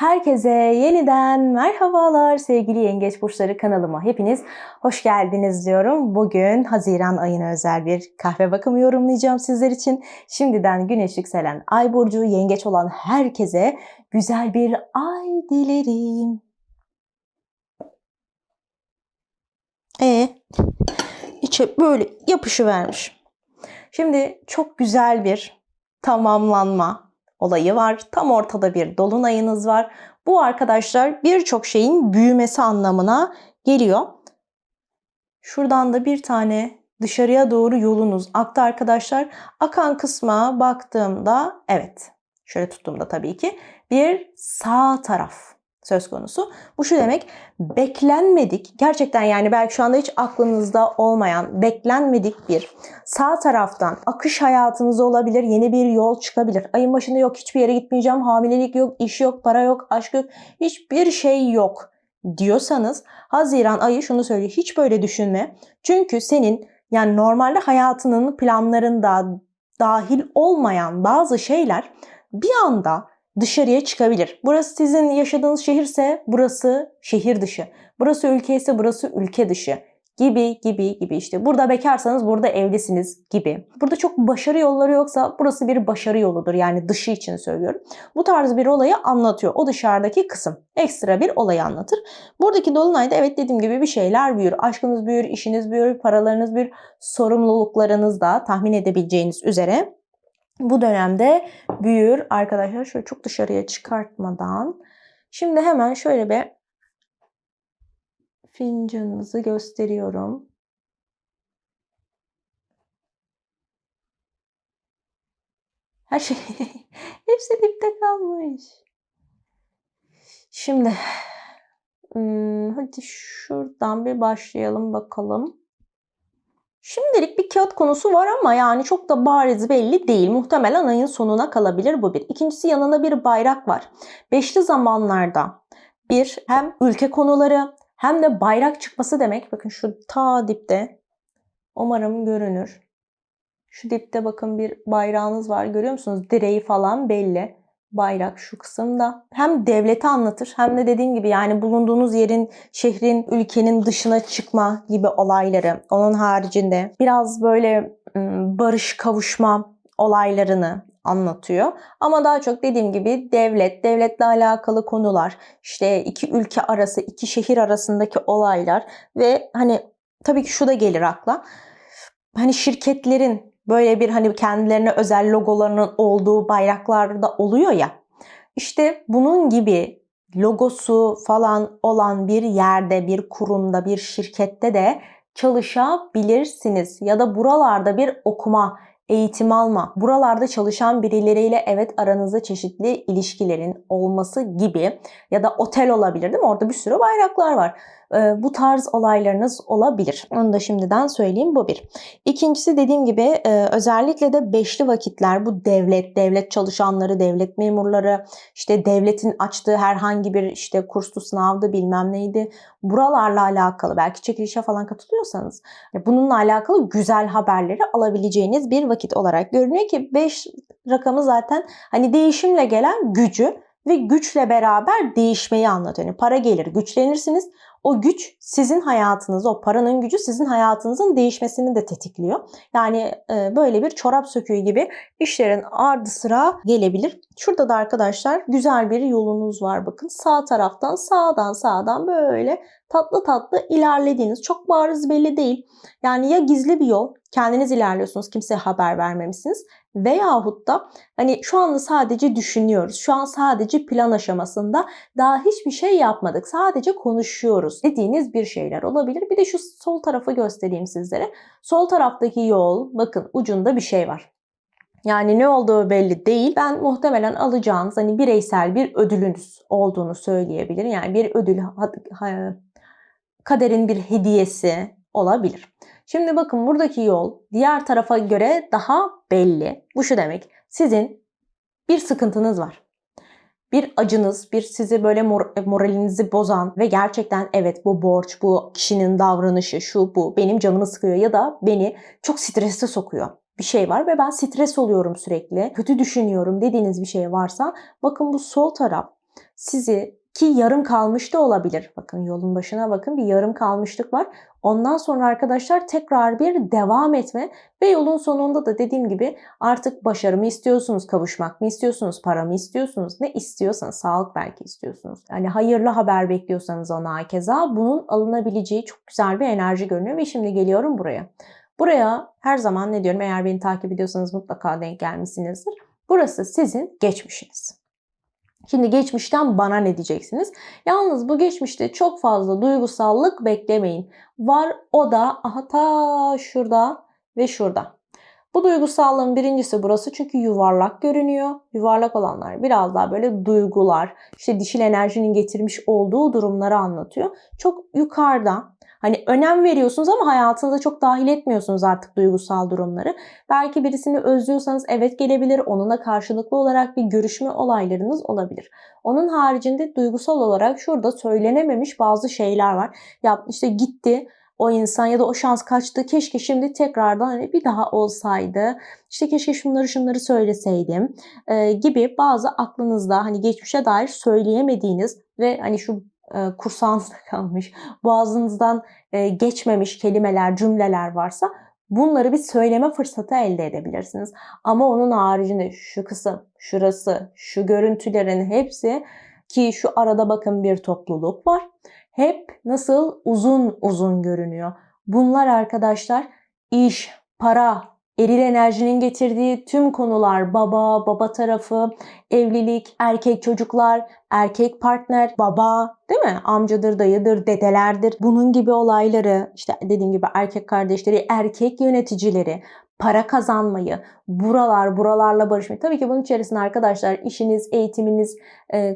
Herkese yeniden merhabalar sevgili Yengeç Burçları kanalıma. Hepiniz hoş geldiniz diyorum. Bugün Haziran ayına özel bir kahve bakımı yorumlayacağım sizler için. Şimdiden güneş yükselen ay burcu yengeç olan herkese güzel bir ay dilerim. E içe böyle yapışıvermiş. Şimdi çok güzel bir tamamlanma olayı var. Tam ortada bir dolunayınız var. Bu arkadaşlar birçok şeyin büyümesi anlamına geliyor. Şuradan da bir tane dışarıya doğru yolunuz aktı arkadaşlar. Akan kısma baktığımda evet şöyle tuttuğumda tabii ki bir sağ taraf söz konusu. Bu şu demek beklenmedik gerçekten yani belki şu anda hiç aklınızda olmayan beklenmedik bir sağ taraftan akış hayatınızda olabilir yeni bir yol çıkabilir. Ayın başında yok hiçbir yere gitmeyeceğim hamilelik yok iş yok para yok aşk yok hiçbir şey yok diyorsanız Haziran ayı şunu söylüyor hiç böyle düşünme. Çünkü senin yani normalde hayatının planlarında dahil olmayan bazı şeyler bir anda dışarıya çıkabilir. Burası sizin yaşadığınız şehirse burası şehir dışı. Burası ülke ise burası ülke dışı gibi gibi gibi işte. Burada bekarsanız burada evlisiniz gibi. Burada çok başarı yolları yoksa burası bir başarı yoludur. Yani dışı için söylüyorum. Bu tarz bir olayı anlatıyor. O dışarıdaki kısım. Ekstra bir olayı anlatır. Buradaki dolunayda evet dediğim gibi bir şeyler büyür. Aşkınız büyür, işiniz büyür, paralarınız büyür, sorumluluklarınız da tahmin edebileceğiniz üzere bu dönemde büyür arkadaşlar. Şöyle çok dışarıya çıkartmadan. Şimdi hemen şöyle bir fincanımızı gösteriyorum. Her şey hepsi dipte kalmış. Şimdi hmm, hadi şuradan bir başlayalım bakalım. Şimdilik bir kağıt konusu var ama yani çok da bariz belli değil. Muhtemelen ayın sonuna kalabilir bu bir. İkincisi yanında bir bayrak var. Beşli zamanlarda bir hem ülke konuları hem de bayrak çıkması demek. Bakın şu ta dipte umarım görünür. Şu dipte bakın bir bayrağınız var görüyor musunuz? Direği falan belli bayrak şu kısımda hem devleti anlatır hem de dediğim gibi yani bulunduğunuz yerin, şehrin, ülkenin dışına çıkma gibi olayları. Onun haricinde biraz böyle barış kavuşma olaylarını anlatıyor. Ama daha çok dediğim gibi devlet, devletle alakalı konular, işte iki ülke arası, iki şehir arasındaki olaylar ve hani tabii ki şu da gelir akla. Hani şirketlerin böyle bir hani kendilerine özel logolarının olduğu bayraklar da oluyor ya. İşte bunun gibi logosu falan olan bir yerde, bir kurumda, bir şirkette de çalışabilirsiniz. Ya da buralarda bir okuma, eğitim alma, buralarda çalışan birileriyle evet aranızda çeşitli ilişkilerin olması gibi ya da otel olabilir değil mi? Orada bir sürü bayraklar var. Ee, bu tarz olaylarınız olabilir. Onu da şimdiden söyleyeyim bu bir. İkincisi dediğim gibi e, özellikle de beşli vakitler bu devlet, devlet çalışanları, devlet memurları, işte devletin açtığı herhangi bir işte kurstu, sınavdı bilmem neydi. Buralarla alakalı belki çekilişe falan katılıyorsanız e, bununla alakalı güzel haberleri alabileceğiniz bir vakit olarak görünüyor ki 5 rakamı zaten hani değişimle gelen gücü ve güçle beraber değişmeyi anlatıyor. Yani para gelir, güçlenirsiniz. O güç sizin hayatınız, o paranın gücü sizin hayatınızın değişmesini de tetikliyor. Yani e, böyle bir çorap söküğü gibi işlerin ardı sıra gelebilir. Şurada da arkadaşlar güzel bir yolunuz var bakın. Sağ taraftan sağdan sağdan böyle tatlı tatlı ilerlediğiniz çok bariz belli değil. Yani ya gizli bir yol kendiniz ilerliyorsunuz kimseye haber vermemişsiniz veyahut da hani şu anda sadece düşünüyoruz. Şu an sadece plan aşamasında daha hiçbir şey yapmadık. Sadece konuşuyoruz dediğiniz bir şeyler olabilir. Bir de şu sol tarafı göstereyim sizlere. Sol taraftaki yol bakın ucunda bir şey var. Yani ne olduğu belli değil. Ben muhtemelen alacağınız hani bireysel bir ödülünüz olduğunu söyleyebilirim. Yani bir ödül kaderin bir hediyesi olabilir. Şimdi bakın buradaki yol diğer tarafa göre daha belli. Bu şu demek. Sizin bir sıkıntınız var. Bir acınız, bir sizi böyle mor moralinizi bozan ve gerçekten evet bu borç, bu kişinin davranışı, şu bu benim canımı sıkıyor ya da beni çok strese sokuyor bir şey var ve ben stres oluyorum sürekli, kötü düşünüyorum dediğiniz bir şey varsa bakın bu sol taraf sizi ki yarım kalmış da olabilir. Bakın yolun başına bakın bir yarım kalmışlık var. Ondan sonra arkadaşlar tekrar bir devam etme ve yolun sonunda da dediğim gibi artık başarı mı istiyorsunuz, kavuşmak mı istiyorsunuz, para mı istiyorsunuz, ne istiyorsanız, sağlık belki istiyorsunuz. Yani hayırlı haber bekliyorsanız ona keza bunun alınabileceği çok güzel bir enerji görünüyor ve şimdi geliyorum buraya. Buraya her zaman ne diyorum eğer beni takip ediyorsanız mutlaka denk gelmişsinizdir. Burası sizin geçmişiniz. Şimdi geçmişten bana ne diyeceksiniz? Yalnız bu geçmişte çok fazla duygusallık beklemeyin. Var o da aha ta şurada ve şurada. Bu duygusallığın birincisi burası çünkü yuvarlak görünüyor. Yuvarlak olanlar biraz daha böyle duygular, işte dişil enerjinin getirmiş olduğu durumları anlatıyor. Çok yukarıda Hani önem veriyorsunuz ama hayatınıza çok dahil etmiyorsunuz artık duygusal durumları. Belki birisini özlüyorsanız evet gelebilir. Onunla karşılıklı olarak bir görüşme olaylarınız olabilir. Onun haricinde duygusal olarak şurada söylenememiş bazı şeyler var. Ya işte gitti o insan ya da o şans kaçtı. Keşke şimdi tekrardan hani bir daha olsaydı. İşte keşke şunları şunları söyleseydim e, gibi bazı aklınızda hani geçmişe dair söyleyemediğiniz ve hani şu e, kursağınızda kalmış, boğazınızdan e, geçmemiş kelimeler, cümleler varsa bunları bir söyleme fırsatı elde edebilirsiniz. Ama onun haricinde şu kısım, şurası, şu görüntülerin hepsi ki şu arada bakın bir topluluk var. Hep nasıl uzun uzun görünüyor. Bunlar arkadaşlar iş, para, eril enerjinin getirdiği tüm konular baba, baba tarafı, evlilik, erkek çocuklar, erkek partner, baba değil mi? Amcadır, dayıdır, dedelerdir. Bunun gibi olayları işte dediğim gibi erkek kardeşleri, erkek yöneticileri, para kazanmayı, buralar, buralarla barışmayı. Tabii ki bunun içerisinde arkadaşlar işiniz, eğitiminiz,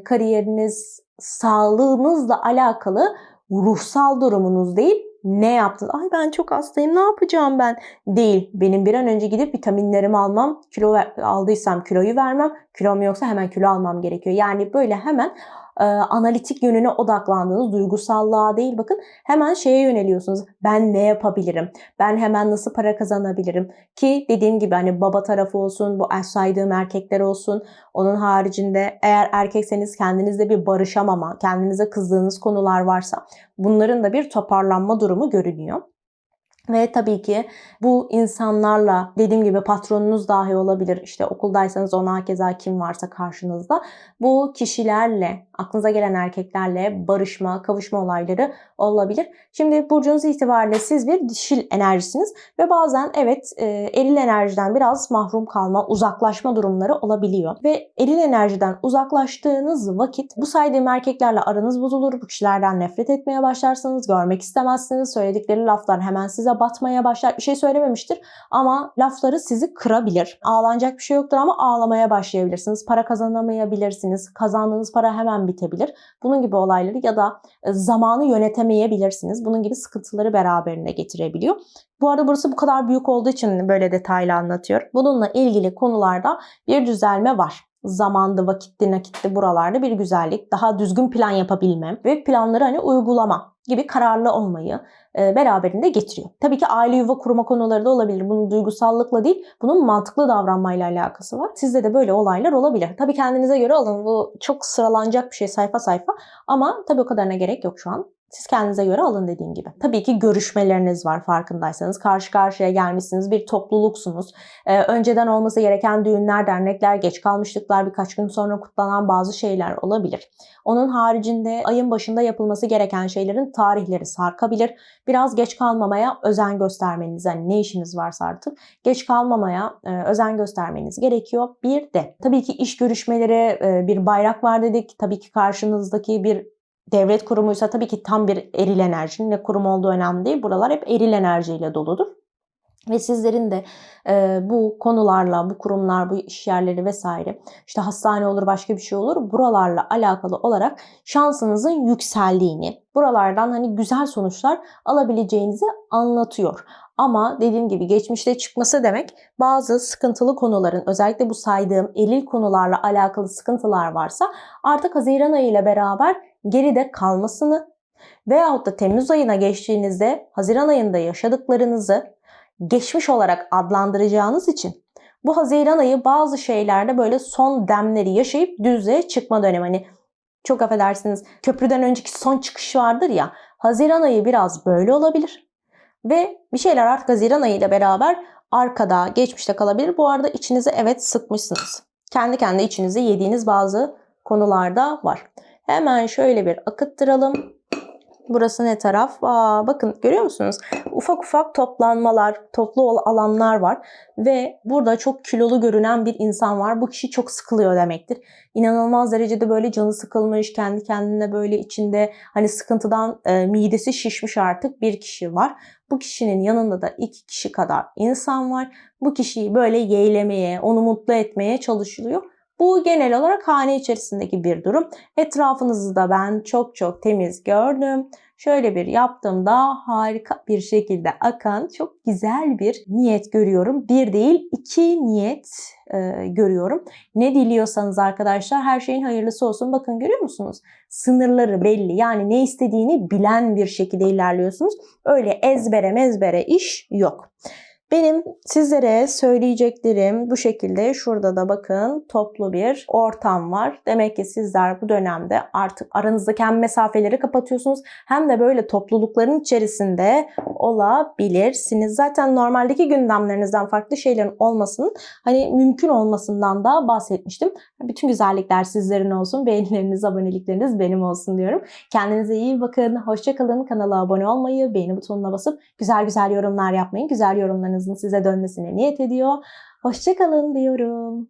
kariyeriniz, sağlığınızla alakalı ruhsal durumunuz değil, ne yaptın? Ay ben çok hastayım ne yapacağım ben? Değil. Benim bir an önce gidip vitaminlerimi almam. Kilo ver, aldıysam kiloyu vermem. Kilom yoksa hemen kilo almam gerekiyor. Yani böyle hemen e, analitik yönüne odaklandığınız duygusallığa değil bakın hemen şeye yöneliyorsunuz. Ben ne yapabilirim? Ben hemen nasıl para kazanabilirim? Ki dediğim gibi hani baba tarafı olsun, bu saydığım erkekler olsun. Onun haricinde eğer erkekseniz kendinizde bir barışamama, kendinize kızdığınız konular varsa bunların da bir toparlanma durumu görünüyor. Ve tabii ki bu insanlarla dediğim gibi patronunuz dahi olabilir. İşte okuldaysanız ona keza kim varsa karşınızda. Bu kişilerle, aklınıza gelen erkeklerle barışma, kavuşma olayları olabilir. Şimdi burcunuz itibariyle siz bir dişil enerjisiniz ve bazen evet e, eril enerjiden biraz mahrum kalma, uzaklaşma durumları olabiliyor. Ve eril enerjiden uzaklaştığınız vakit bu saydığım erkeklerle aranız bozulur. Bu kişilerden nefret etmeye başlarsınız, görmek istemezsiniz. Söyledikleri laflar hemen size batmaya başlar. Bir şey söylememiştir ama lafları sizi kırabilir. Ağlanacak bir şey yoktur ama ağlamaya başlayabilirsiniz. Para kazanamayabilirsiniz. Kazandığınız para hemen bitebilir. Bunun gibi olayları ya da e, zamanı yönetemeyebilirsiniz. Bunun gibi sıkıntıları beraberinde getirebiliyor. Bu arada burası bu kadar büyük olduğu için böyle detaylı anlatıyorum. Bununla ilgili konularda bir düzelme var zamandı, vakitti, nakitti buralarda bir güzellik, daha düzgün plan yapabilmem ve planları hani uygulama gibi kararlı olmayı beraberinde getiriyor. Tabii ki aile yuva kurma konuları da olabilir. Bunun duygusallıkla değil, bunun mantıklı davranmayla alakası var. Sizde de böyle olaylar olabilir. Tabii kendinize göre alın. Bu çok sıralanacak bir şey sayfa sayfa ama tabii o kadarına gerek yok şu an. Siz kendinize göre alın dediğim gibi. Tabii ki görüşmeleriniz var farkındaysanız. Karşı karşıya gelmişsiniz. Bir topluluksunuz. Ee, önceden olması gereken düğünler, dernekler, geç kalmışlıklar, birkaç gün sonra kutlanan bazı şeyler olabilir. Onun haricinde ayın başında yapılması gereken şeylerin tarihleri sarkabilir. Biraz geç kalmamaya özen göstermeniz, yani ne işiniz varsa artık geç kalmamaya e, özen göstermeniz gerekiyor. Bir de tabii ki iş görüşmeleri e, bir bayrak var dedik. Tabii ki karşınızdaki bir devlet kurumuysa tabii ki tam bir eril enerji. Ne kurum olduğu önemli değil. Buralar hep eril enerjiyle doludur. Ve sizlerin de e, bu konularla, bu kurumlar, bu iş yerleri vesaire, işte hastane olur, başka bir şey olur, buralarla alakalı olarak şansınızın yükseldiğini, buralardan hani güzel sonuçlar alabileceğinizi anlatıyor. Ama dediğim gibi geçmişte çıkması demek bazı sıkıntılı konuların özellikle bu saydığım eril konularla alakalı sıkıntılar varsa artık Haziran ayı ile beraber geride kalmasını veyahut da Temmuz ayına geçtiğinizde Haziran ayında yaşadıklarınızı geçmiş olarak adlandıracağınız için bu Haziran ayı bazı şeylerde böyle son demleri yaşayıp düzlüğe çıkma dönemi. Hani çok affedersiniz köprüden önceki son çıkış vardır ya. Haziran ayı biraz böyle olabilir. Ve bir şeyler artık Haziran ayı ile beraber arkada, geçmişte kalabilir. Bu arada içinize evet sıkmışsınız. Kendi kendi içinize yediğiniz bazı konularda var. Hemen şöyle bir akıttıralım. Burası ne taraf? Aa, bakın görüyor musunuz? Ufak ufak toplanmalar, toplu alanlar var. Ve burada çok kilolu görünen bir insan var. Bu kişi çok sıkılıyor demektir. İnanılmaz derecede böyle canı sıkılmış, kendi kendine böyle içinde hani sıkıntıdan e, midesi şişmiş artık bir kişi var. Bu kişinin yanında da iki kişi kadar insan var. Bu kişiyi böyle yeğlemeye, onu mutlu etmeye çalışılıyor. Bu genel olarak hane içerisindeki bir durum. Etrafınızı da ben çok çok temiz gördüm. Şöyle bir yaptığımda harika bir şekilde akan çok güzel bir niyet görüyorum. Bir değil iki niyet e, görüyorum. Ne diliyorsanız arkadaşlar her şeyin hayırlısı olsun. Bakın görüyor musunuz? Sınırları belli. Yani ne istediğini bilen bir şekilde ilerliyorsunuz. Öyle ezbere mezbere iş yok. Benim sizlere söyleyeceklerim bu şekilde. Şurada da bakın toplu bir ortam var. Demek ki sizler bu dönemde artık aranızdaki hem mesafeleri kapatıyorsunuz hem de böyle toplulukların içerisinde olabilirsiniz. Zaten normaldeki gündemlerinizden farklı şeylerin olmasının hani mümkün olmasından da bahsetmiştim. Bütün güzellikler sizlerin olsun. Beğenileriniz, abonelikleriniz benim olsun diyorum. Kendinize iyi bakın. Hoşçakalın. Kanala abone olmayı, beğeni butonuna basıp güzel güzel yorumlar yapmayı, güzel yorumlarınızın size dönmesine niyet ediyor. Hoşçakalın diyorum.